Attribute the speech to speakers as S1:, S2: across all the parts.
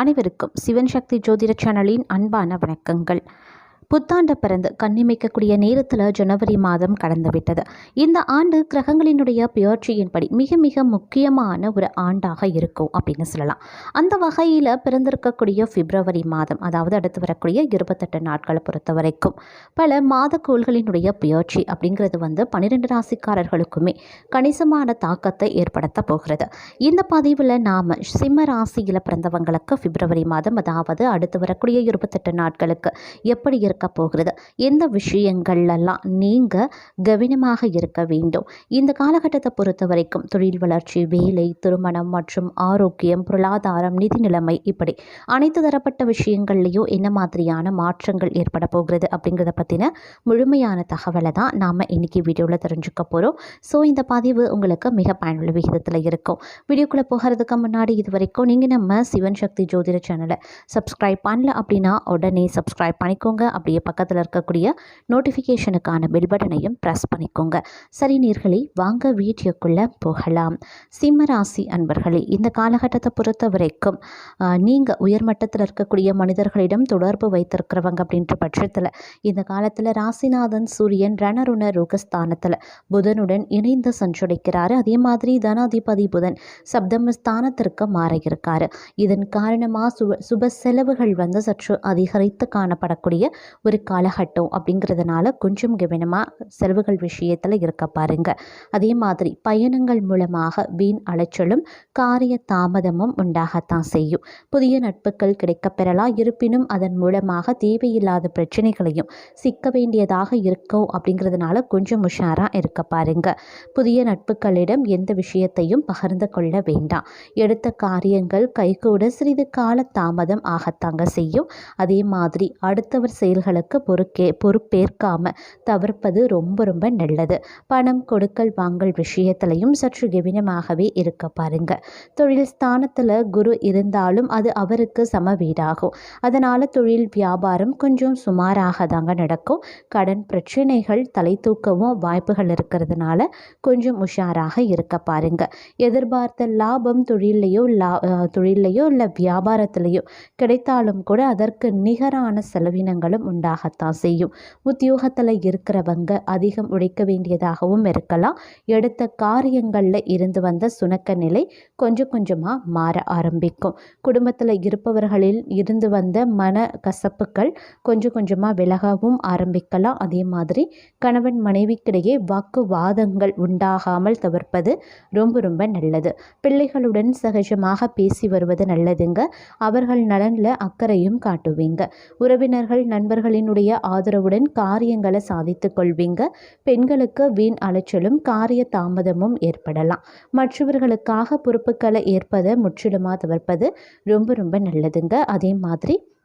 S1: அனைவருக்கும் சிவன் சக்தி ஜோதிட சேனலின் அன்பான வணக்கங்கள். புத்தாண்டு பிறந்து கண்ணிமைக்கக்கூடிய நேரத்தில் ஜனவரி மாதம் கடந்துவிட்டது இந்த ஆண்டு கிரகங்களினுடைய பெயர்ச்சியின்படி மிக மிக முக்கியமான ஒரு ஆண்டாக இருக்கும் அப்படின்னு சொல்லலாம். அந்த வகையில் பிறந்திருக்கக்கூடிய பிப்ரவரி மாதம் அதாவது அடுத்து வரக்கூடிய இருபத்தெட்டு நாட்களை பொறுத்த வரைக்கும் பல மாத கோள்களினுடைய பெயர்ச்சி அப்படிங்கிறது வந்து பன்னிரெண்டு ராசிக்காரர்களுக்குமே கணிசமான தாக்கத்தை ஏற்படுத்த போகிறது. இந்த பதிவில் நாம் சிம்ம ராசியில் பிறந்தவங்களுக்கு பிப்ரவரி மாதம் அதாவது அடுத்து வரக்கூடிய இருபத்தெட்டு நாட்களுக்கு எப்படி இருக்க போகிறது. எந்த விஷயங்கள்லாம் நீங்கள் கவனமாக இருக்க வேண்டும்? இந்த காலகட்டத்தை பொறுத்த வரைக்கும் தொழில் வளர்ச்சி வேலை திருமணம் மற்றும் ஆரோக்கியம் பொருளாதாரம் நிதி நிலைமை இப்படி அனைத்து தரப்பட்ட விஷயங்கள்லையும் என்ன மாதிரியான மாற்றங்கள் ஏற்பட போகிறது அப்படிங்கிறத பற்றின முழுமையான தகவலை தான் நாம் இன்றைக்கி வீடியோவில் தெரிஞ்சுக்க போகிறோம் ஸோ இந்த பதிவு உங்களுக்கு மிக பயனுள்ள விகிதத்தில் இருக்கும். வீடியோக்குள்ளே போகிறதுக்கு முன்னாடி இது வரைக்கும் நீங்கள் நம்ம சிவன் சக்தி ஜோதிட சேனலை சப்ஸ்கிரைப் பண்ணல அப்படின்னா உடனே சப்ஸ்கிரைப் பண்ணிக்கோங்க. அப்படியே பக்கத்தில் இருக்கக்கூடிய நோட்டிஃபிகேஷனுக்கான பெல் பட்டனையும் ப்ரெஸ் பண்ணிக்கோங்க. சரி நீர்களை வாங்க வீடியோக்குள்ளே போகலாம். சிம்ம ராசி அன்பர்களே இந்த காலகட்டத்தை பொறுத்த வரைக்கும் நீங்கள் உயர்மட்டத்தில் இருக்கக்கூடிய மனிதர்களிடம் தொடர்பு வைத்திருக்கிறவங்க அப்படின்ற பட்சத்தில் இந்த காலத்தில் ராசிநாதன் சூரியன் ரணருண ரோகஸ்தானத்தில் புதனுடன் இணைந்து சஞ்சரிக்கிறாரு. அதே மாதிரி தனாதிபதி புதன் சப்தம ஸ்தானத்திற்கு மாற இருக்காரு இதன் காரணமாக சுப சுப செலவுகள் வந்து சற்று அதிகரித்து காணப்படக்கூடிய ஒரு காலகட்டம் அப்படிங்கிறதுனால கொஞ்சம் கவனமாக செலவுகள் விஷயத்தில் இருக்க பாருங்க. அதே மாதிரி பயணங்கள் மூலமாக வீண் அலைச்சலும் காரிய தாமதமும் உண்டாகத்தான் செய்யும். புதிய நட்புகள் கிடைக்கப்பெறலாம் இருப்பினும் அதன் மூலமாக தேவையில்லாத பிரச்சனைகளையும் சிக்க வேண்டியதாக இருக்கும் அப்படிங்கிறதுனால கொஞ்சம் உஷாராக இருக்க பாருங்க. புதிய நட்புகளிடம் எந்த விஷயத்தையும் பகிர்ந்து கொள்ள வேண்டாம். எடுத்த காரியங்கள் கைகூட சிறிது கால தாமதம் ஆகத்தாங்க செய்யும். அதே மாதிரி அடுத்தவர் செயல்களுக்கு பொறுக்கே பொறுப்பேற்காம தவிர்ப்பது ரொம்ப ரொம்ப நல்லது. பணம் கொடுக்கல் வாங்கல் விஷயத்திலையும் சற்று கவனமாகவே இருக்க பாருங்க. தொழில் ஸ்தானத்தில் குரு இருந்தாலும் அது அவருக்கு சம வீடாகும். அதனால் தொழில் வியாபாரம் கொஞ்சம் சுமாராக தாங்க நடக்கும். கடன் பிரச்சனைகள் தலை தூக்கவும் வாய்ப்புகள் இருக்கிறதுனால கொஞ்சம் உஷாராக இருக்க பாருங்க. எதிர்பார்த்த லாபம் தொழிலையோ லா தொழிலையோ இல்லை வியாபாரத்திலையோ கிடைத்தாலும் கூட அதற்கு நிகரான செலவினங்களும் உண்டாகத்தான் செய்யும். உத்தியோகத்தில் இருக்கிறவங்க அதிகம் உழைக்க வேண்டியதாகவும் இருக்கலாம். எடுத்த காரியங்களில் இருந்து வந்த சுணக்க நிலை கொஞ்சம் கொஞ்சமாக மாற ஆரம்பிக்கும். குடும்பத்தில் இருப்பவர்களில் இருந்து வந்த மன கசப்புகள் கொஞ்சம் கொஞ்சமாக விலகவும் ஆரம்பிக்கலாம். அதே மாதிரி கணவன் மனைவிக்கிடையே வாக்குவாதங்கள் உண்டாகாமல் தவிர்ப்பது ரொம்ப ரொம்ப நல்லது. பிள்ளைகளுடன் சகஜமாக பேசி வருவது நல்லதுங்க. அவர்கள் நலனில் அக்கறையும் காட்டுவீங்க. உறவினர்கள் அவர்களினுடைய ஆதரவுடன் காரியங்களை சாதித்து கொள்வீங்க. பெண்களுக்கு வீண் அலைச்சலும் காரிய தாமதமும் ஏற்படலாம். மற்றவர்களுக்காக பொறுப்புகளை ஏற்பதை முற்றிலுமாக தவிர்ப்பது ரொம்ப ரொம்ப நல்லதுங்க. அதே மாதிரி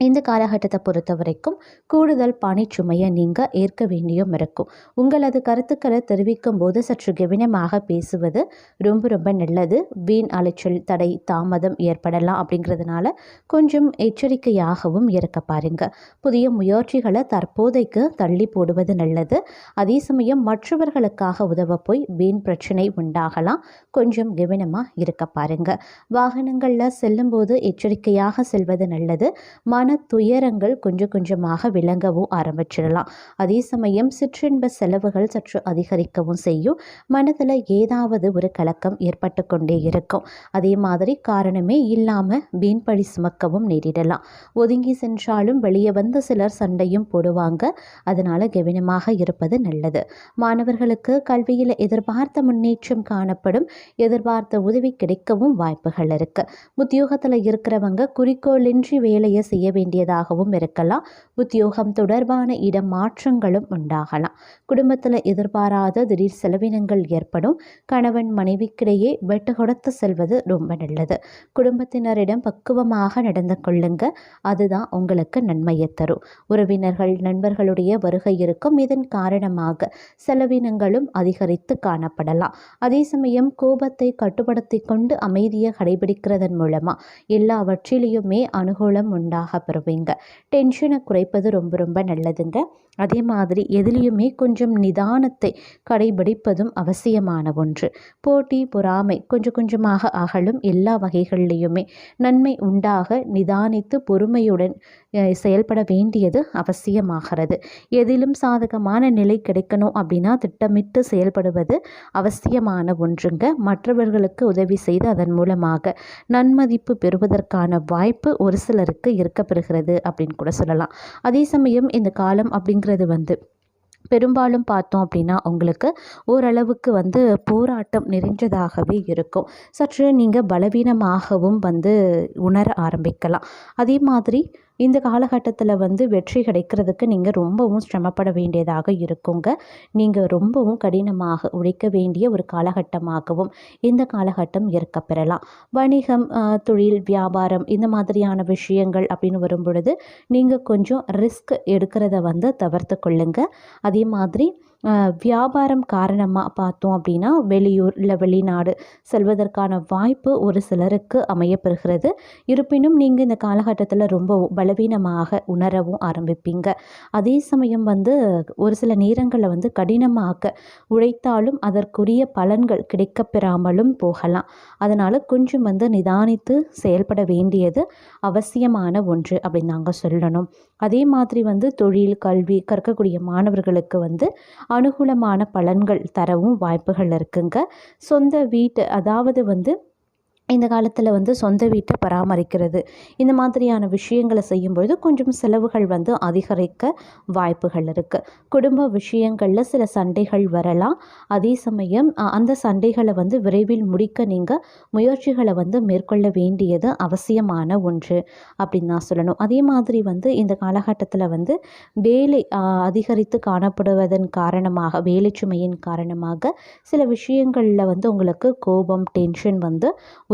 S1: இந்த காலகட்டத்தை பொறுத்த வரைக்கும் கூடுதல் பணிச்சுமையை நீங்கள் ஏற்க வேண்டியும் இருக்கும். உங்களது கருத்துக்களை தெரிவிக்கும் போது சற்று கவனமாக பேசுவது ரொம்ப ரொம்ப நல்லது. வீண் அலைச்சல் தடை தாமதம் ஏற்படலாம் அப்படிங்கிறதுனால கொஞ்சம் எச்சரிக்கையாகவும் இருக்க பாருங்க. புதிய முயற்சிகளை தற்போதைக்கு தள்ளி போடுவது நல்லது. அதே சமயம் மற்றவர்களுக்காக உதவ போய் வீண் பிரச்சனை உண்டாகலாம். கொஞ்சம் கவனமாக இருக்க பாருங்க. வாகனங்களில் செல்லும்போது எச்சரிக்கையாக செல்வது நல்லது. மன துயரங்கள் கொஞ்சம் கொஞ்சமாக விளங்கவும் ஆரம்பிச்சிடலாம். அதே சமயம் சிற்றின்ப செலவுகள் சற்று அதிகரிக்கவும் செய்யும். மனதில் ஏதாவது ஒரு கலக்கம் ஏற்பட்டு கொண்டே இருக்கும். அதே மாதிரி காரணமே இல்லாமல் வீண்பழி சுமக்கவும் நேரிடலாம். ஒதுங்கி சென்றாலும் வெளியே வந்து சிலர் சண்டையும் போடுவாங்க. அதனால் கவனமாக இருப்பது நல்லது. மாணவர்களுக்கு கல்வியில் எதிர்பார்த்த முன்னேற்றம் காணப்படும். எதிர்பார்த்த உதவி கிடைக்கவும் வாய்ப்புகள் இருக்குது உத்தியோகத்தில் இருக்கிறவங்க குறிக்கோளின்றி வேலையை செய்ய வேண்டியதாகவும் இருக்கலாம். உத்தியோகம் தொடர்பான இடம் மாற்றங்களும் உண்டாகலாம். குடும்பத்தில் எதிர்பாராத திடீர் செலவினங்கள் ஏற்படும். கணவன் மனைவிக்கிடையே வெட்டு கொடுத்து செல்வது ரொம்ப நல்லது. குடும்பத்தினரிடம் பக்குவமாக நடந்து கொள்ளுங்க. அதுதான் உங்களுக்கு நன்மையை தரும். உறவினர்கள் நண்பர்களுடைய வருகை இருக்கும். இதன் காரணமாக செலவினங்களும் அதிகரித்து காணப்படலாம். அதே சமயம் கோபத்தை கட்டுப்படுத்தி கொண்டு அமைதியை கடைபிடிக்கிறதன் மூலமாக எல்லாவற்றிலையுமே அனுகூலம் உண்டாக பெறுவீங்க டென்ஷனை குறைப்பது ரொம்ப ரொம்ப நல்லதுங்க. அதே மாதிரி எதுலேயுமே கொஞ்சம் நிதானத்தை கடைபிடிப்பதும் அவசியமான ஒன்று. போட்டி பொறாமை கொஞ்சம் கொஞ்சமாக அகலும் எல்லா வகைகள்லேயுமே. நன்மை உண்டாக நிதானித்து பொறுமையுடன் செயல்பட வேண்டியது அவசியமாகிறது. எதிலும் சாதகமான நிலை கிடைக்கணும் அப்படின்னா திட்டமிட்டு செயல்படுவது அவசியமான ஒன்றுங்க. மற்றவர்களுக்கு உதவி செய்து அதன் மூலமாக நன்மதிப்பு பெறுவதற்கான வாய்ப்பு ஒரு சிலருக்கு பெறுகிறது அப்படின்னு கூட சொல்லலாம். அதே சமயம் இந்த காலம் அப்படிங்கிறது வந்து பெரும்பாலும் பார்த்தோம் அப்படின்னா உங்களுக்கு ஓரளவுக்கு வந்து போராட்டம் நிறைஞ்சதாகவே இருக்கும். சற்று நீங்கள் பலவீனமாகவும் வந்து உணர ஆரம்பிக்கலாம். அதே மாதிரி இந்த காலகட்டத்தில் வந்து வெற்றி கிடைக்கிறதுக்கு நீங்கள் ரொம்பவும் சிரமப்பட வேண்டியதாக இருக்குங்க. நீங்கள் ரொம்பவும் கடினமாக உழைக்க வேண்டிய ஒரு காலகட்டமாகவும் இந்த காலகட்டம் இருக்க பெறலாம். வணிகம் தொழில் வியாபாரம் இந்த மாதிரியான விஷயங்கள் அப்படின்னு வரும் பொழுது நீங்கள் கொஞ்சம் ரிஸ்க் எடுக்கிறத வந்து தவிர்த்து கொள்ளுங்கள் அதே மாதிரி வியாபாரம் காரணமாக பார்த்தோம் அப்படின்னா வெளியூர் இல்லை வெளிநாடு செல்வதற்கான வாய்ப்பு ஒரு சிலருக்கு அமையப்பெறுகிறது. இருப்பினும் நீங்கள் இந்த காலகட்டத்தில் ரொம்ப பலவீனமாக உணரவும் ஆரம்பிப்பீங்க. அதே சமயம் வந்து ஒரு சில நேரங்களில் வந்து கடினமாக உழைத்தாலும் அதற்குரிய பலன்கள் கிடைக்கப்பெறாமலும் போகலாம். அதனால் கொஞ்சம் வந்து நிதானித்து செயல்பட வேண்டியது அவசியமான ஒன்று அப்படின்னு நாங்கள் சொல்லணும். அதே மாதிரி வந்து தொழில் கல்வி கற்கக்கூடிய மாணவர்களுக்கு வந்து அனுகூலமான பலன்கள் தரவும் வாய்ப்புகள் இருக்குங்க. சொந்த வீட்டு அதாவது வந்து இந்த காலத்தில் வந்து சொந்த வீட்டை பராமரிக்கிறது. இந்த மாதிரியான விஷயங்களை செய்யும்பொழுது கொஞ்சம் செலவுகள் வந்து அதிகரிக்க வாய்ப்புகள் இருக்குது குடும்ப விஷயங்களில் சில சண்டைகள் வரலாம். அதே சமயம் அந்த சண்டைகளை வந்து விரைவில் முடிக்க நீங்கள் முயற்சிகளை வந்து மேற்கொள்ள வேண்டியது அவசியமான ஒன்று அப்படின்னு நான் சொல்லணும். அதே மாதிரி வந்து இந்த காலகட்டத்தில் வந்து வேலை அதிகரித்து காணப்படுவதன் காரணமாக வேலை சுமையின் காரணமாக சில விஷயங்களில் வந்து உங்களுக்கு கோபம் டென்ஷன் வந்து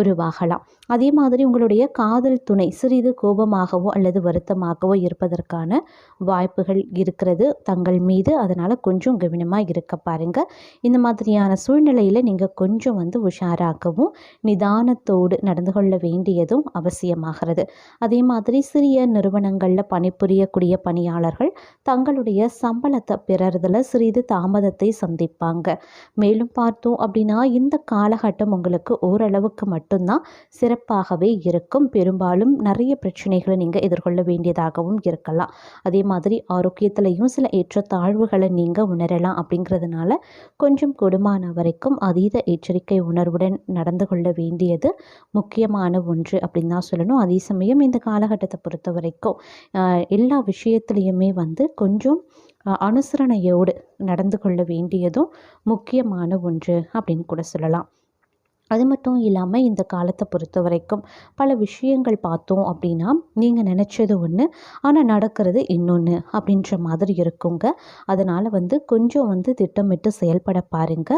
S1: உருவாகலாம். அதே மாதிரி உங்களுடைய காதல் துணை சிறிது கோபமாகவோ அல்லது வருத்தமாகவோ இருப்பதற்கான வாய்ப்புகள் இருக்கிறது. தங்கள் மீது அதனால் கொஞ்சம் கவனமாக இருக்க பாருங்கள் இந்த மாதிரியான சூழ்நிலையில் நீங்கள் கொஞ்சம் வந்து உஷாராகவும் நிதானத்தோடு நடந்து கொள்ள வேண்டியதும் அவசியமாகிறது. அதே மாதிரி சிறிய நிறுவனங்களில் பணிபுரியக்கூடிய பணியாளர்கள் தங்களுடைய சம்பளத்தை பிறர்தில் சிறிது தாமதத்தை சந்திப்பாங்க. மேலும் பார்த்தோம் அப்படின்னா இந்த காலகட்டம் உங்களுக்கு ஓரளவுக்கு மட்டும் மட்டும்தான் சிறப்பாகவே இருக்கும். பெரும்பாலும் நிறைய பிரச்சனைகளை நீங்கள் எதிர்கொள்ள வேண்டியதாகவும் இருக்கலாம். அதே மாதிரி ஆரோக்கியத்திலையும் சில ஏற்றத்தாழ்வுகளை நீங்கள் உணரலாம் அப்படிங்கிறதுனால கொஞ்சம் கொடுமான வரைக்கும் அதீத எச்சரிக்கை உணர்வுடன் நடந்து கொள்ள வேண்டியது முக்கியமான ஒன்று அப்படின்னு தான் சொல்லணும். அதே சமயம் இந்த காலகட்டத்தை பொறுத்த வரைக்கும் எல்லா விஷயத்துலேயுமே வந்து கொஞ்சம் அனுசரணையோடு நடந்து கொள்ள வேண்டியதும் முக்கியமான ஒன்று அப்படின்னு கூட சொல்லலாம். அது மட்டும் இல்லாமல் இந்த காலத்தை பொறுத்த வரைக்கும் பல விஷயங்கள் பார்த்தோம் அப்படின்னா நீங்கள் நினச்சது ஒன்று ஆனால் நடக்கிறது இன்னொன்று அப்படின்ற மாதிரி இருக்குங்க. அதனால் வந்து கொஞ்சம் வந்து திட்டமிட்டு செயல்பட பாருங்க.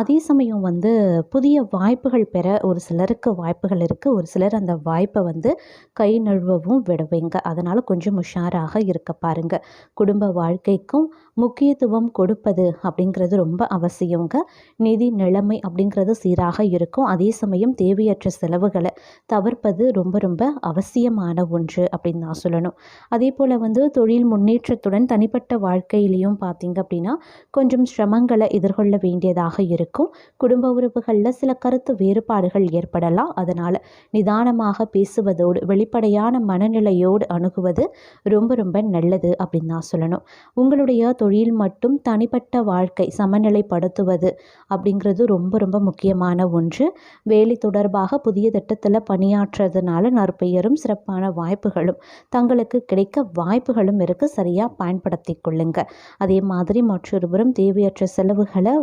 S1: அதே சமயம் வந்து புதிய வாய்ப்புகள் பெற ஒரு சிலருக்கு வாய்ப்புகள் இருக்குது ஒரு சிலர் அந்த வாய்ப்பை வந்து கை நழுவவும் விடுவீங்க. அதனால் கொஞ்சம் உஷாராக இருக்க பாருங்க. குடும்ப வாழ்க்கைக்கும் முக்கியத்துவம் கொடுப்பது அப்படிங்கிறது ரொம்ப அவசியங்க நிதி நிலைமை அப்படிங்கிறது சீராக இருக்கும் இருக்கும். அதே சமயம் தேவையற்ற செலவுகளை தவிர்ப்பது ரொம்ப ரொம்ப அவசியமான ஒன்று அப்படின்னு நான் சொல்லணும். அதே போல் வந்து தொழில் முன்னேற்றத்துடன் தனிப்பட்ட வாழ்க்கையிலையும் பார்த்தீங்க அப்படின்னா கொஞ்சம் சிரமங்களை எதிர்கொள்ள வேண்டியதாக இருக்கும். குடும்ப உறவுகளில் சில கருத்து வேறுபாடுகள் ஏற்படலாம். அதனால் நிதானமாக பேசுவதோடு வெளிப்படையான மனநிலையோடு அணுகுவது ரொம்ப ரொம்ப நல்லது அப்படின்னு நான் சொல்லணும். உங்களுடைய தொழில் மற்றும் தனிப்பட்ட வாழ்க்கை சமநிலைப்படுத்துவது அப்படிங்கிறது ரொம்ப ரொம்ப முக்கியமான ஒன்று. வேலை தொடர்பாக புதிய திட்டத்தில் பணியாற்றுறதுனால நற்பெயரும் சிறப்பான வாய்ப்புகளும் தங்களுக்கு கிடைக்க வாய்ப்புகளும் இருக்குது சரியாக பயன்படுத்தி கொள்ளுங்க. அதே மாதிரி மற்றொருபுறம் தேவையற்ற செலவுகளை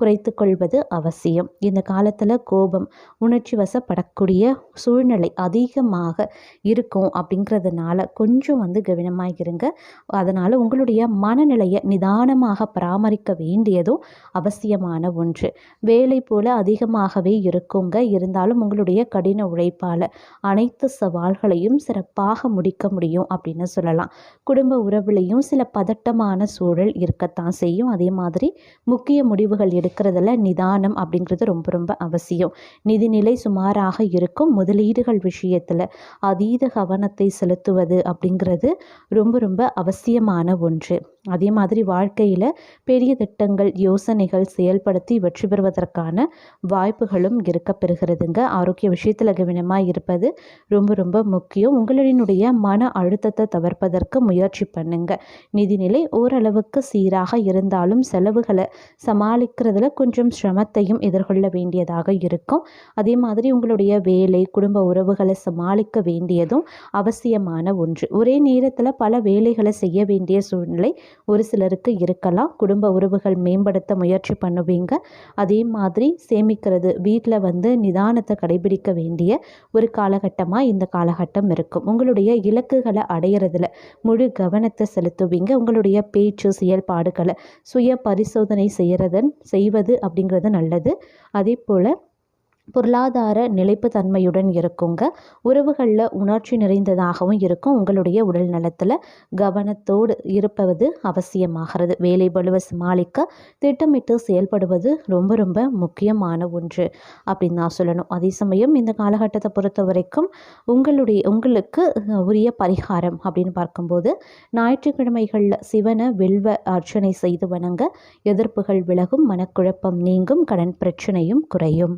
S1: குறைத்து கொள்வது அவசியம். இந்த காலத்தில் கோபம் உணர்ச்சி வசப்படக்கூடிய சூழ்நிலை அதிகமாக இருக்கும் அப்படிங்கிறதுனால கொஞ்சம் வந்து கவனமாக இருங்க. அதனால் உங்களுடைய மனநிலையை நிதானமாக பராமரிக்க வேண்டியதும் அவசியமான ஒன்று. வேலை போல் அதிகமாகவே இருக்குங்க. இருந்தாலும் உங்களுடைய கடின உழைப்பால் அனைத்து சவால்களையும் சிறப்பாக முடிக்க முடியும் அப்படின்னு சொல்லலாம். குடும்ப உறவுலையும் சில பதட்டமான சூழல் இருக்கத்தான் செய்யும். அதே மாதிரி முக்கிய முடிவுகள் எடுக்க எடுக்கிறதுல நிதானம் அப்படிங்கிறது ரொம்ப ரொம்ப அவசியம். நிதிநிலை சுமாராக இருக்கும் முதலீடுகள் விஷயத்தில். அதீத கவனத்தை செலுத்துவது அப்படிங்கிறது ரொம்ப ரொம்ப அவசியமான ஒன்று. அதே மாதிரி வாழ்க்கையில் பெரிய திட்டங்கள் யோசனைகள் செயல்படுத்தி வெற்றி பெறுவதற்கான வாய்ப்புகளும் இருக்க பெறுகிறதுங்க. ஆரோக்கிய விஷயத்தில் கவனமாக இருப்பது ரொம்ப ரொம்ப முக்கியம். உங்களினுடைய மன அழுத்தத்தை தவிர்ப்பதற்கு முயற்சி பண்ணுங்க. நிதிநிலை ஓரளவுக்கு சீராக இருந்தாலும் செலவுகளை சமாளிக்கிறது சமாளிக்கிறதுல கொஞ்சம் சிரமத்தையும் எதிர்கொள்ள வேண்டியதாக இருக்கும். அதே மாதிரி உங்களுடைய வேலை குடும்ப உறவுகளை சமாளிக்க வேண்டியதும் அவசியமான ஒன்று. ஒரே நேரத்தில் பல வேலைகளை செய்ய வேண்டிய சூழ்நிலை ஒரு சிலருக்கு இருக்கலாம். குடும்ப உறவுகள் மேம்படுத்த முயற்சி பண்ணுவீங்க. அதே மாதிரி சேமிக்கிறது வீட்டில் வந்து நிதானத்தை கடைபிடிக்க வேண்டிய ஒரு காலகட்டமாக இந்த காலகட்டம் இருக்கும். உங்களுடைய இலக்குகளை அடையிறதுல முழு கவனத்தை செலுத்துவீங்க. உங்களுடைய பேச்சு செயல்பாடுகளை சுய பரிசோதனை செய்கிறதன் செய்வது அப்படிங்கிறது நல்லது. அதே போல் பொருளாதார நிலைப்பு தன்மையுடன் இருக்குங்க. உறவுகளில் உணர்ச்சி நிறைந்ததாகவும் இருக்கும். உங்களுடைய உடல் நலத்தில் கவனத்தோடு இருப்பது அவசியமாகிறது. வேலை பலுவை சமாளிக்க திட்டமிட்டு செயல்படுவது ரொம்ப ரொம்ப முக்கியமான ஒன்று அப்படின்னு நான் சொல்லணும். அதே சமயம் இந்த காலகட்டத்தை பொறுத்த வரைக்கும் உங்களுடைய உங்களுக்கு உரிய பரிகாரம் அப்படின்னு பார்க்கும்போது ஞாயிற்றுக்கிழமைகளில் சிவனை வெல்வ அர்ச்சனை செய்து வணங்க. எதிர்ப்புகள் விலகும் மனக்குழப்பம் நீங்கும் கடன் பிரச்சனையும் குறையும்.